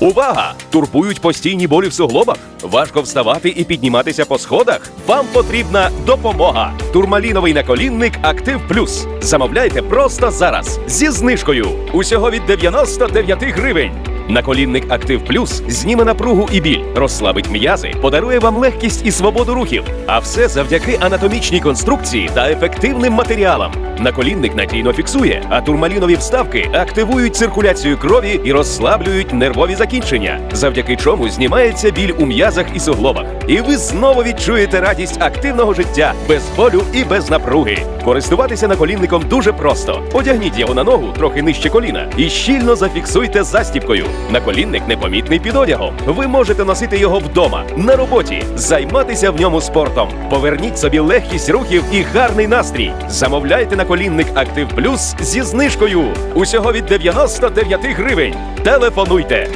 Увага! Турбують постійні болі в суглобах? Важко вставати і підніматися по сходах? Вам потрібна допомога! Турмаліновий наколінник Актив Плюс. Замовляйте просто зараз зі знижкою. Усього від 99 гривень. Наколінник Актив Плюс зніме напругу і біль, розслабить м'язи, подарує вам легкість і свободу рухів. А все завдяки анатомічній конструкції та ефективним матеріалам. Наколінник надійно фіксує, а турмалінові вставки активують циркуляцію крові і розслаблюють нервові закінчення, завдяки чому знімається біль у м'язах і суглобах. І ви знову відчуєте радість активного життя без болю і без напруги. Користуватися наколінником дуже просто. Одягніть його на ногу трохи нижче коліна і щільно зафіксуйте застіпкою. Наколінник непомітний під одягом. Ви можете носити його вдома, на роботі, займатися в ньому спортом. Поверніть собі легкість рухів і гарний настрій. Замовляйте наколінник Актив Плюс зі знижкою. Усього від 99 гривень. Телефонуйте